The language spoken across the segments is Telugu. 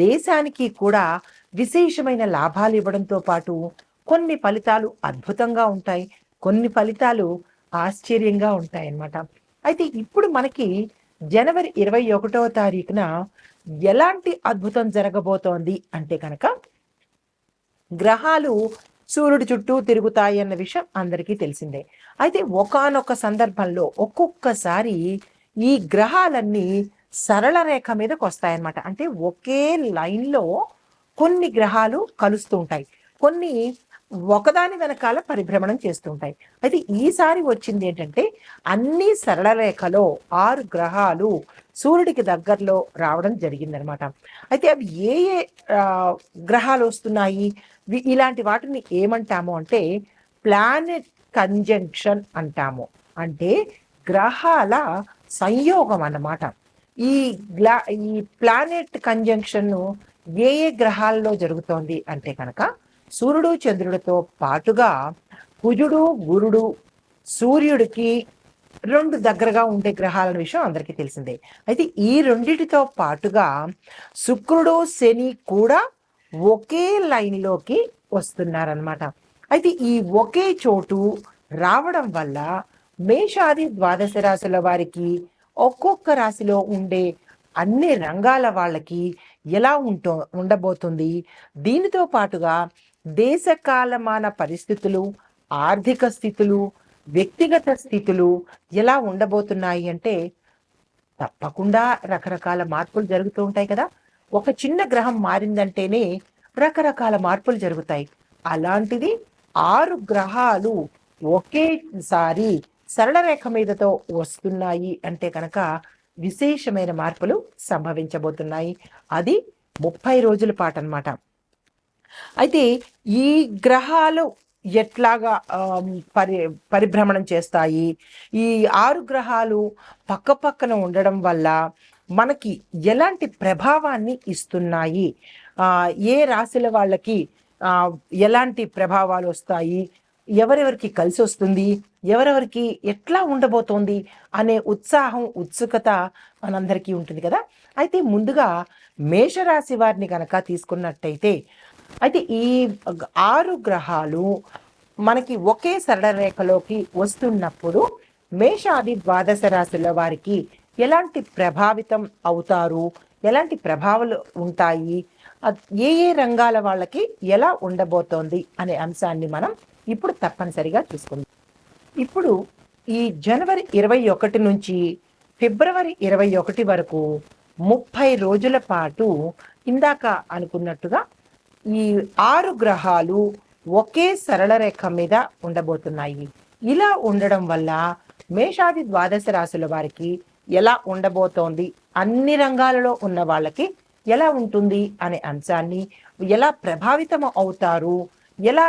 దేశానికి కూడా విశేషమైన లాభాలు ఇవ్వడంతో పాటు కొన్ని ఫలితాలు అద్భుతంగా ఉంటాయి. కొన్ని ఫలితాలు ఆశ్చర్యంగా ఉంటాయి అన్నమాట అయితే ఇప్పుడు మనకి జనవరి ఇరవై ఒకటవ తారీఖున ఎలాంటి అద్భుతం జరగబోతోంది అంటే కనుక గ్రహాలు సూర్యుడి చుట్టూ తిరుగుతాయి అన్న విషయం అందరికీ తెలిసిందే. అయితే ఒకనొక సందర్భంలో ఒక్కొక్కసారి ఈ గ్రహాలన్నీ సరళ రేఖ మీదకి వస్తాయన్నమాట అంటే ఒకే లైన్లో కొన్ని గ్రహాలు కలుస్తూ ఉంటాయి. కొన్ని ఒకదాని వెనకాల పరిభ్రమణం చేస్తూ ఉంటాయి. అయితే ఈసారి వచ్చింది ఏంటంటే అన్ని సరళ రేఖలో ఆరు గ్రహాలు సూర్యుడికి దగ్గరలో రావడం జరిగిందనమాట అయితే అవి ఏ ఏ గ్రహాలు వస్తున్నాయి? ఇలాంటి వాటిని ఏమంటాము అంటే ప్లానెట్ కంజంక్షన్ అంటాము. అంటే గ్రహాల సంయోగం అన్నమాట. ఈ గ్లా ఈ ప్లానెట్ కంజంక్షన్ ఏ ఏ గ్రహాల్లో జరుగుతోంది అంటే కనుక సూర్యుడు చంద్రుడితో పాటుగా కుజుడు గురుడు సూర్యుడికి రెండు దగ్గరగా ఉండే గ్రహాల విషయం అందరికీ తెలిసిందే. అయితే ఈ రెండిటితో పాటుగా శుక్రుడు శని కూడా ఒకే లైన్లోకి వస్తున్నారనమాట అయితే ఈ ఒకే చోటు రావడం వల్ల మేషాది ద్వాదశ రాశుల వారికి ఒక్కొక్క రాశిలో ఉండే అన్ని రంగాల వాళ్ళకి ఎలా ఉంటో ఉండబోతుంది. దీనితో పాటుగా దేశకాలమాన పరిస్థితులు ఆర్థిక స్థితులు వ్యక్తిగత స్థితులు ఎలా ఉండబోతున్నాయి అంటే తప్పకుండా రకరకాల మార్పులు జరుగుతూ ఉంటాయి కదా. ఒక చిన్న గ్రహం మారిందంటేనే రకరకాల మార్పులు జరుగుతాయి. అలాంటిది ఆరు గ్రహాలు ఒకేసారి సరళ రేఖ మీదతో వస్తున్నాయి అంటే కనుక విశేషమైన మార్పులు సంభవించబోతున్నాయి. అది ముప్పై రోజుల పాటు అనమాట అయితే ఈ గ్రహాలు ఎట్లాగా పరి పరిభ్రమణం చేస్తాయి? ఈ ఆరు గ్రహాలు పక్క పక్కన ఉండడం వల్ల మనకి ఎలాంటి ప్రభావాన్ని ఇస్తున్నాయి? ఏ రాశుల వాళ్ళకి ఎలాంటి ప్రభావాలు వస్తాయి? ఎవరెవరికి కలిసి వస్తుంది ఎవరెవరికి ఎట్లా ఉండబోతోంది అనే ఉత్సాహం ఉత్సుకత మనందరికీ ఉంటుంది కదా? అయితే ముందుగా మేషరాశి వారిని కనుక తీసుకున్నట్టయితే అయితే ఈ ఆరు గ్రహాలు మనకి ఒకే సరళ రేఖలోకి వస్తున్నప్పుడు మేషాది ద్వాదశ రాశుల వారికి ఎలాంటి ప్రభావితం అవుతారు? ఎలాంటి ప్రభావాలు ఉంటాయి? ఏ ఏ రంగాల వాళ్ళకి ఎలా ఉండబోతోంది అనే అంశాన్ని మనం ఇప్పుడు తప్పనిసరిగా చూసుకుందాం. ఇప్పుడు ఈ జనవరి ఇరవై ఒకటి నుంచి ఫిబ్రవరి ఇరవై ఒకటి వరకు ముప్పై రోజుల పాటు ఇందాక అనుకున్నట్టుగా ఈ ఆరు గ్రహాలు ఒకే సరళ రేఖ మీద ఉండబోతున్నాయి. ఇలా ఉండడం వల్ల మేషాది ద్వాదశ రాశుల వారికి ఎలా ఉండబోతోంది? అన్ని రంగాలలో ఉన్న వాళ్ళకి ఎలా ఉంటుంది అనే అంశాన్ని ఎలా ప్రభావితం అవుతారు? ఎలా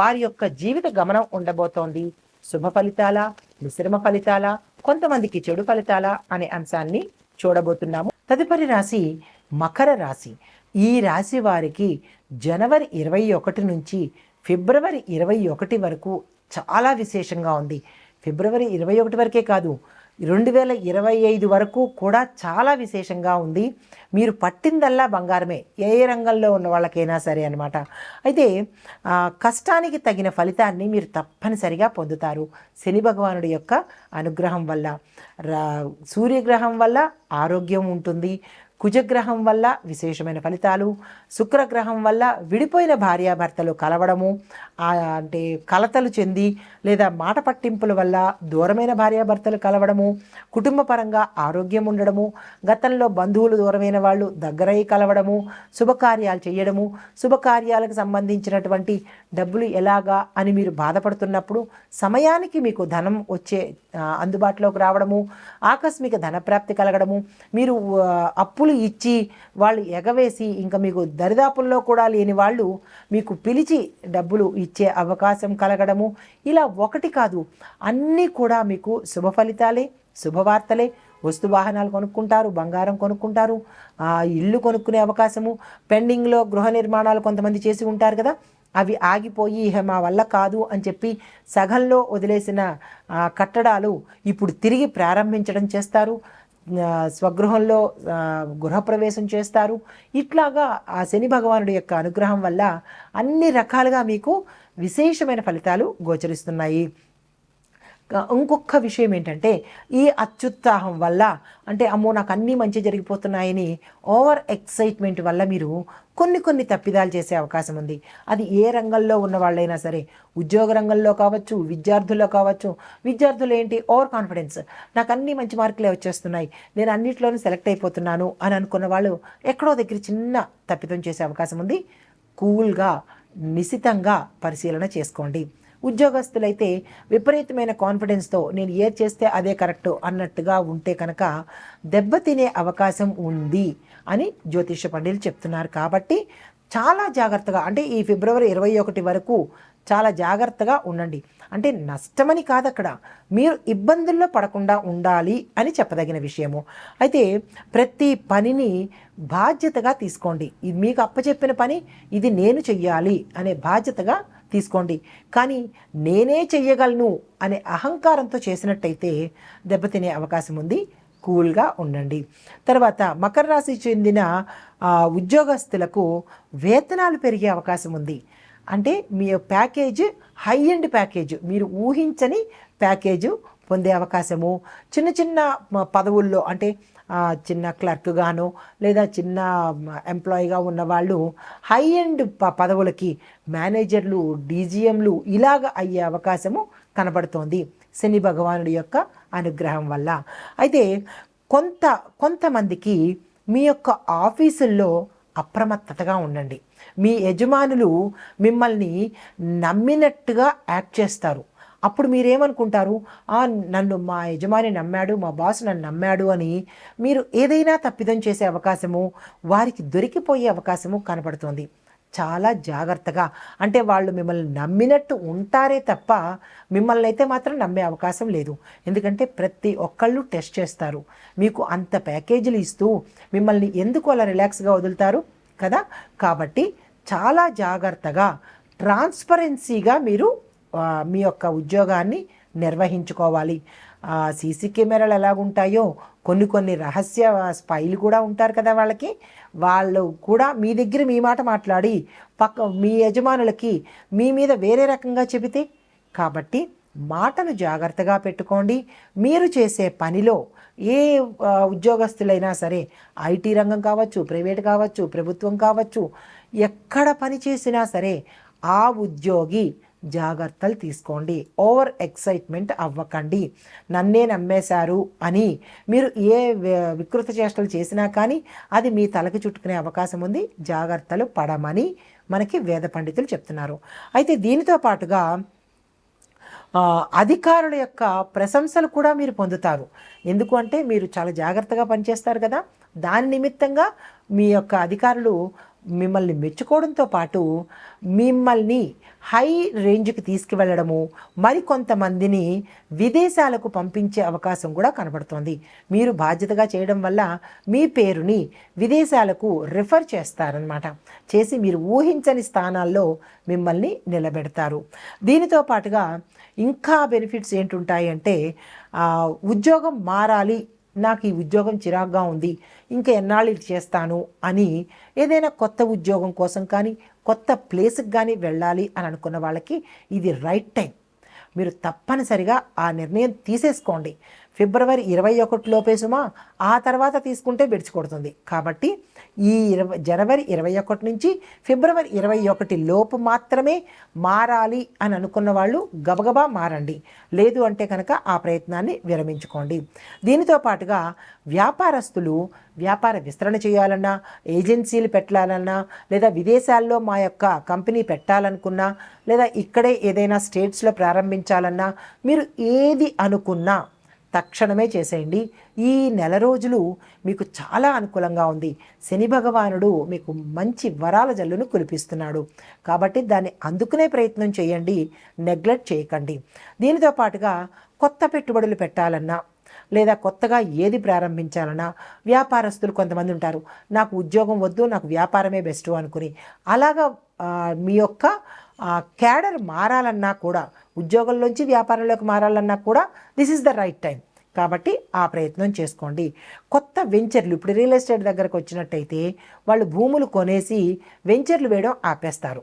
వారి యొక్క జీవిత గమనం ఉండబోతోంది? శుభ ఫలితాల? మిశ్రమ ఫలితాల? కొంతమందికి చెడు ఫలితాల? అనే అంశాన్ని చూడబోతున్నాము. తదుపరి రాశి మకర రాశి. ఈ రాశి వారికి జనవరి ఇరవై ఒకటి నుంచి ఫిబ్రవరి ఇరవై ఒకటి వరకు చాలా విశేషంగా ఉంది. ఫిబ్రవరి ఇరవై ఒకటి వరకే కాదు రెండు వేల ఇరవై ఐదు వరకు కూడా చాలా విశేషంగా ఉంది. మీరు పట్టిందల్లా బంగారమే. ఏ రంగంలో ఉన్న వాళ్ళకైనా సరే అనమాట అయితే కష్టానికి తగిన ఫలితాన్ని మీరు తప్పనిసరిగా పొందుతారు. శని భగవానుడి యొక్క అనుగ్రహం వల్ల రా సూర్యగ్రహం వల్ల ఆరోగ్యం ఉంటుంది. కుజగ్రహం వల్ల విశేషమైన ఫలితాలు శుక్రగ్రహం వల్ల విడిపోయిన భార్యాభర్తలు కలవడము అంటే కలతలు చెంది లేదా మాట పట్టింపుల వల్ల దూరమైన భార్యాభర్తలు కలవడము కుటుంబ పరంగా ఆరోగ్యం ఉండడము గతంలో బంధువులు దూరమైన వాళ్ళు దగ్గరై కలవడము శుభకార్యాలు చేయడము శుభకార్యాలకు సంబంధించినటువంటి డబ్బులు ఎలాగా అని మీరు బాధపడుతున్నప్పుడు సమయానికి మీకు ధనం వచ్చే అందుబాటులోకి రావడము ఆకస్మిక ధనప్రాప్తి కలగడము మీరు అప్పులు ఇచ్చి వాళ్ళు ఎగవేసి ఇంకా మీకు దరిదాపుల్లో కూడా లేని వాళ్ళు మీకు పిలిచి డబ్బులు ఇచ్చే అవకాశం కలగడము. ఇలా ఒకటి కాదు అన్నీ కూడా మీకు శుభ ఫలితాలే శుభవార్తలే వస్తు వాహనాలు కొనుక్కుంటారు బంగారం కొనుక్కుంటారు ఇల్లు కొనుక్కునే అవకాశము పెండింగ్లో గృహ నిర్మాణాలు కొంతమంది చేసి ఉంటారు కదా. అవి ఆగిపోయి ఇహ మా వల్ల కాదు అని చెప్పి సగంలో వదిలేసిన కట్టడాలు ఇప్పుడు తిరిగి ప్రారంభించడం చేస్తారు. స్వగృహంలో గృహప్రవేశం చేస్తారు. ఇట్లాగా ఆ శని భగవానుడి యొక్క అనుగ్రహం వల్ల అన్ని రకాలుగా మీకు విశేషమైన ఫలితాలు గోచరిస్తున్నాయి. ఇంకొక విషయం ఏంటంటే ఈ అత్యుత్సాహం వల్ల అంటే అమ్మో నాకు అన్నీ మంచి జరిగిపోతున్నాయని ఓవర్ ఎక్సైట్మెంట్ వల్ల మీరు కొన్ని కొన్ని తప్పిదాలు చేసే అవకాశం ఉంది. అది ఏ రంగంలో ఉన్న వాళ్ళైనా సరే ఉద్యోగ రంగంలో కావచ్చు విద్యార్థుల్లో కావచ్చు. విద్యార్థులు ఏంటి? Over confidence. నాకు అన్ని మంచి మార్కులే వచ్చేస్తున్నాయి. నేను అన్నిట్లోనూ సెలెక్ట్ అయిపోతున్నాను అని అనుకున్న వాళ్ళు ఎక్కడో దగ్గర చిన్న తప్పిదం చేసే అవకాశం ఉంది. కూల్గా నిశితంగా పరిశీలన చేసుకోండి. ఉద్యోగస్తులైతే విపరీతమైన కాన్ఫిడెన్స్తో నేను ఏది చేస్తే అదే కరెక్ట్ అన్నట్టుగా ఉంటే కనుక దెబ్బతినే అవకాశం ఉంది అని జ్యోతిష పండితులు చెప్తున్నారు. కాబట్టి చాలా జాగ్రత్తగా అంటే ఈ ఫిబ్రవరి ఇరవై ఒకటి వరకు చాలా జాగ్రత్తగా ఉండండి. అంటే నష్టమని కాదు అక్కడ మీరు ఇబ్బందుల్లో పడకుండా ఉండాలి అని చెప్పదగిన విషయము. అయితే ప్రతి పనిని బాధ్యతగా తీసుకోండి. ఇది మీకు అప్పచెప్పిన పని ఇది నేను చెయ్యాలి అనే బాధ్యతగా తీసుకోండి. కానీ నేనే చెయ్యగలను అనే అహంకారంతో చేసినట్టయితే దెబ్బతినే అవకాశం ఉంది. కూల్గా ఉండండి. తర్వాత మకర రాశి చెందిన ఉద్యోగస్తులకు వేతనాలు పెరిగే అవకాశం ఉంది. అంటే మీ ప్యాకేజ్ హై ఎండ్ ప్యాకేజ్. మీరు ఊహించని ప్యాకేజ్ పొందే అవకాశము. చిన్న చిన్న పదవుల్లో అంటే చిన్న క్లర్క్ గాను లేదా చిన్న ఎంప్లాయీగా ఉన్న వాళ్ళు హై ఎండ్ ప పదవులకి మేనేజర్లు డీజీఎంలు ఇలాగ అయ్యే అవకాశము కనబడుతోంది శని భగవానుడి యొక్క అనుగ్రహం వల్ల. అయితే కొంత కొంతమందికి మీ యొక్క ఆఫీసుల్లో అప్రమత్తతగా ఉండండి. మీ యజమానులు మిమ్మల్ని నమ్మినట్టుగా యాక్ట్ చేస్తారు. అప్పుడు మీరేమనుకుంటారు? "ఆ, నన్ను మా యజమాని నమ్మాడు మా బాస్ నన్ను నమ్మాడు అని మీరు ఏదైనా తప్పిదం చేసే అవకాశము వారికి దొరికిపోయే అవకాశము కనపడుతోంది. చాలా జాగ్రత్తగా. అంటే వాళ్ళు మిమ్మల్ని నమ్మినట్టు ఉంటారే తప్ప మిమ్మల్ని అయితే మాత్రం నమ్మే అవకాశం లేదు. ఎందుకంటే ప్రతి ఒక్కళ్ళు టెస్ట్ చేస్తారు. మీకు అంత ప్యాకేజీలు ఇస్తూ మిమ్మల్ని ఎందుకు అలా రిలాక్స్గా వదులుతారు? కదా? కాబట్టి చాలా జాగ్రత్తగా ట్రాన్స్పరెన్సీగా మీరు మీ యొక్క ఉద్యోగాన్ని నిర్వహించుకోవాలి. సీసీ కెమెరాలు ఎలాగుంటాయో కొన్ని కొన్ని రహస్య స్పైలు కూడా ఉంటారు కదా వాళ్ళకి. వాళ్ళు కూడా మీ దగ్గర మీ మాట మాట్లాడి పక్క మీ యజమానులకి మీ మీద వేరే రకంగా చెబితే కాబట్టి మాటను జాగ్రత్తగా పెట్టుకోండి. మీరు చేసే పనిలో ఏ ఉద్యోగస్తులైనా సరే ఐటీ రంగం కావచ్చు ప్రైవేట్ కావచ్చు ప్రభుత్వం కావచ్చు ఎక్కడ పని చేసినా సరే ఆ ఉద్యోగి జాగ్రత్తలు తీసుకోండి. ఓవర్ ఎక్సైట్మెంట్ అవ్వకండి. నన్నే నమ్మేశారు అని మీరు ఏ వికృత చేష్టలు చేసినా కానీ అది మీ తలకి చుట్టుకునే అవకాశం ఉంది. జాగ్రత్తలు పడమని మనకి వేద పండితులు చెప్తున్నారు. అయితే దీనితో పాటుగా అధికారుల యొక్క ప్రశంసలు కూడా మీరు పొందుతారు. ఎందుకు అంటే మీరు చాలా జాగ్రత్తగా పనిచేస్తారు కదా. దాని నిమిత్తంగా మీ యొక్క అధికారులు మిమ్మల్ని మెచ్చుకోవడంతో పాటు మిమ్మల్ని హై రేంజ్కి తీసుకువెళ్ళడము మరికొంతమందిని విదేశాలకు పంపించే అవకాశం కూడా కనబడుతోంది. మీరు బాధ్యతగా చేయడం వల్ల మీ పేరుని విదేశాలకు రిఫర్ చేస్తారనమాట చేసి మీరు ఊహించని స్థానాల్లో మిమ్మల్ని నిలబెడతారు. దీనితో పాటుగా ఇంకా బెనిఫిట్స్ ఏంటుంటాయి అంటే ఉద్యోగం మారాలి నాకు ఈ ఉద్యోగం చిరాగ్గా ఉంది ఇంకా ఎన్నాళ్ళు ఇది చేస్తాను అని ఏదైనా కొత్త ఉద్యోగం కోసం కానీ కొత్త ప్లేస్కి కానీ వెళ్ళాలి అని అనుకున్న వాళ్ళకి ఇది రైట్ టైం. మీరు తప్పనిసరిగా ఆ నిర్ణయం తీసేసుకోండి. ఫిబ్రవరి ఇరవై ఒకటి లోపే ఆ తర్వాత తీసుకుంటే బెడిచికొడుతుంది కాబట్టి ఈ ఇరవై జనవరి ఇరవై ఒకటి నుంచి ఫిబ్రవరి ఇరవై ఒకటి లోపు మాత్రమే మారాలి అని అనుకున్న వాళ్ళు గబగబా మారండి. లేదు అంటే కనుక ఆ ప్రయత్నాన్ని విరమించుకోండి. దీనితో పాటుగా వ్యాపారస్తులు వ్యాపార విస్తరణ చేయాలన్నా ఏజెన్సీలు పెట్టాలన్నా లేదా విదేశాల్లో మా యొక్క కంపెనీ పెట్టాలనుకున్నా లేదా ఇక్కడే ఏదైనా స్టేట్స్లో ప్రారంభించాలన్నా మీరు ఏది అనుకున్నా తక్షణమే చేసేయండి. ఈ నెల రోజులు మీకు చాలా అనుకూలంగా ఉంది. శని భగవానుడు మీకు మంచి వరాల జల్లును కురిపిస్తున్నాడు. కాబట్టి దాన్ని అందుకునే ప్రయత్నం చేయండి. నెగ్లెక్ట్ చేయకండి. దీనితో పాటుగా కొత్త పెట్టుబడులు పెట్టాలన్నా లేదా కొత్తగా ఏది ప్రారంభించాలన్నా వ్యాపారస్తులు కొంతమంది ఉంటారు. నాకు ఉద్యోగం వద్దు నాకు వ్యాపారమే బెస్ట్ అనుకుని. అలాగా మీ యొక్క క్యాడర్ మారాలన్నా కూడా ఉద్యోగంలోంచి వ్యాపారంలోకి మారాలన్నా కూడా this is the right time కాబట్టి ఆ ప్రయత్నం చేసుకోండి. కొత్త వెంచర్లు ఇప్పుడు రియల్ ఎస్టేట్ దగ్గరకు వచ్చినట్టయితే వాళ్ళు భూములు కొనేసి వెంచర్లు వేయడం ఆపేస్తారు.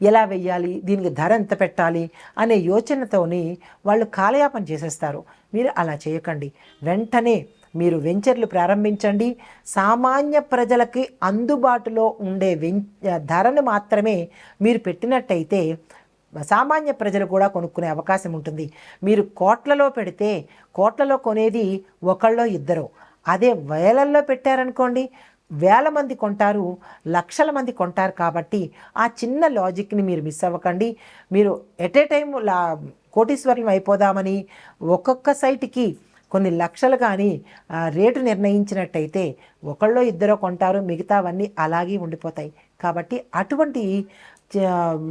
ఎలా వెయ్యాలి? దీనికి ధర ఎంత పెట్టాలి? అనే యోచనతోని వాళ్ళు కాలయాపన చేసేస్తారు. మీరు అలా చేయకండి. వెంటనే మీరు వెంచర్లు ప్రారంభించండి. సామాన్య ప్రజలకి అందుబాటులో ఉండే వెం ధరను మాత్రమే మీరు పెట్టినట్టయితే సామాన్య ప్రజలు కూడా కొనుక్కునే అవకాశం ఉంటుంది. మీరు కోట్లలో పెడితే కోట్లలో కొనేది ఒకళ్ళో ఇద్దరు. అదే వేలల్లో పెట్టారనుకోండి వేల మంది కొంటారు లక్షల మంది కొంటారు కాబట్టి ఆ చిన్న లాజిక్ని మీరు మిస్ అవ్వకండి. మీరు ఎట్ ఏ టైం లా కోటీశ్వరులం అయిపోదామని ఒక్కొక్క సైట్కి కొన్ని లక్షలు కానీ రేటు నిర్ణయించినట్టయితే ఒకళ్ళో ఇద్దరో కొంటారు మిగతావన్నీ అలాగే ఉండిపోతాయి. కాబట్టి అటువంటి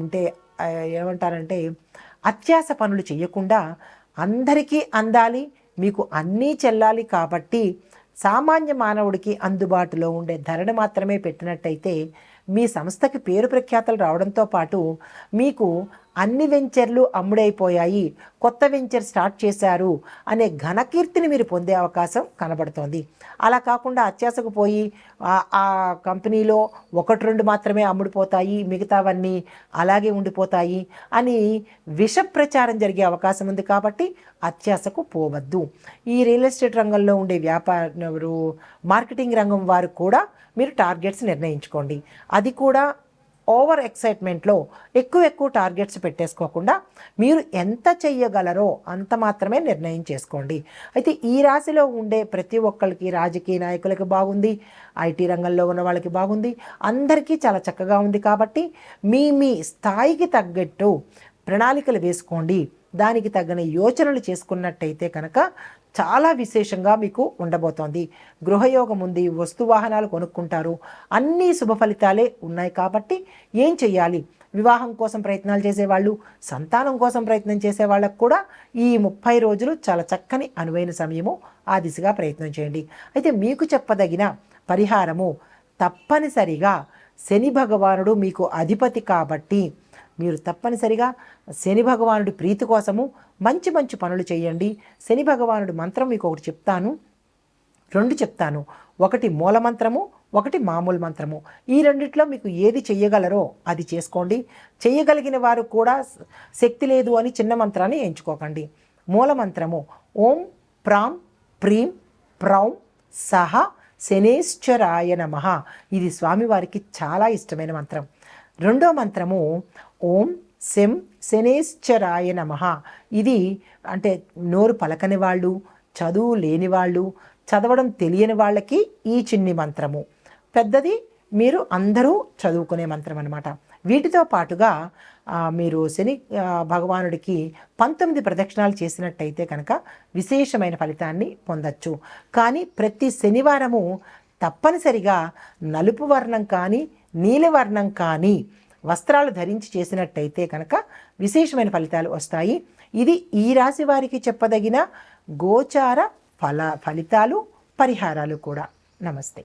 అంటే ఏమంటారంటే అత్యాస పనులు చేయకుండా అందరికీ అందాలి మీకు అన్నీ చెల్లాలి కాబట్టి సామాన్య మానవుడికి అందుబాటులో ఉండే ధరను మాత్రమే పెట్టినట్టయితే మీ సంస్థకి పేరు ప్రఖ్యాతలు రావడంతో పాటు మీకు అన్ని వెంచర్లు అమ్ముడైపోయాయి. కొత్త వెంచర్ స్టార్ట్ చేశారు అనే ఘనకీర్తిని మీరు పొందే అవకాశం కనబడుతోంది. అలా కాకుండా అత్యాసకు పోయి ఆ- కంపెనీలో ఒకటి రెండు మాత్రమే అమ్ముడుపోతాయి మిగతావన్నీ అలాగే ఉండిపోతాయి అని విష ప్రచారం జరిగే అవకాశం ఉంది కాబట్టి అత్యాసకు పోవద్దు. ఈ రియల్ ఎస్టేట్ రంగంలో ఉండే వ్యాపార మార్కెటింగ్ రంగం వారు కూడా మీరు టార్గెట్స్ నిర్ణయించుకోండి. అది కూడా ఓవర్ ఎక్సైట్మెంట్లో ఎక్కువ ఎక్కువ టార్గెట్స్ పెట్టేసుకోకుండా మీరు ఎంత చెయ్యగలరో అంత మాత్రమే నిర్ణయం చేసుకోండి. అయితే ఈ రాశిలో ఉండే ప్రతి ఒక్కరికి రాజకీయ నాయకులకి బాగుంది ఐటీ రంగంలో ఉన్న వాళ్ళకి బాగుంది అందరికీ చాలా చక్కగా ఉంది కాబట్టి మీ మీ స్థాయికి తగ్గట్టు ప్రణాళికలు వేసుకోండి. దానికి తగిన యోచనలు చేసుకున్నట్టయితే కనుక చాలా విశేషంగా మీకు ఉండబోతోంది. గృహయోగం ఉంది వస్తు వాహనాలు కొనుక్కుంటారు అన్ని శుభ ఫలితాలే ఉన్నాయి కాబట్టి ఏం చేయాలి వివాహం కోసం ప్రయత్నాలు చేసేవాళ్ళు సంతానం కోసం ప్రయత్నం చేసే వాళ్ళకు కూడా ఈ ముప్పై రోజులు చాలా చక్కని అనువైన సమయము ఆ దిశగా ప్రయత్నం చేయండి. అయితే మీకు చెప్పదగిన పరిహారము తప్పనిసరిగా శని భగవానుడు మీకు అధిపతి కాబట్టి మీరు తప్పనిసరిగా శని భగవానుడి ప్రీతి కోసము మంచి మంచి పనులు చేయండి. శని భగవానుడి మంత్రం మీకు ఒకటి చెప్తాను. రెండు చెప్తాను. ఒకటి మూల మంత్రము ఒకటి మామూలు మంత్రము. ఈ రెండిట్లో మీకు ఏది చెయ్యగలరో అది చేసుకోండి. చేయగలిగిన వారు కూడా శక్తి లేదు అని చిన్న మంత్రాన్ని ఎంచుకోకండి. మూల మంత్రము ఓం ప్రాం ప్రీం ప్రౌం సహ శనేశ్వరాయ నమ. ఇది స్వామివారికి చాలా ఇష్టమైన మంత్రం. రెండో మంత్రము ఓం శం శనేశ్వరాయ నమ. ఇది అంటే నోరు పలకని వాళ్ళు చదువు లేని వాళ్ళు చదవడం తెలియని వాళ్ళకి ఈ చిన్ని మంత్రము. పెద్దది మీరు అందరూ చదువుకునే మంత్రం అనమాట వీటితో పాటుగా మీరు శని భగవానుడికి పంతొమ్మిది ప్రదక్షిణాలు చేసినట్టయితే కనుక విశేషమైన ఫలితాన్ని పొందొచ్చు. కానీ ప్రతి శనివారము తప్పనిసరిగా నలుపు వర్ణం కానీ నీలివర్ణం కానీ వస్త్రాలు ధరించి చేసినట్టయితే కనుక విశేషమైన ఫలితాలు వస్తాయి. ఇది ఈ రాశి వారికి చెప్పదగిన గోచార ఫల ఫలితాలు పరిహారాలు కూడా. నమస్తే.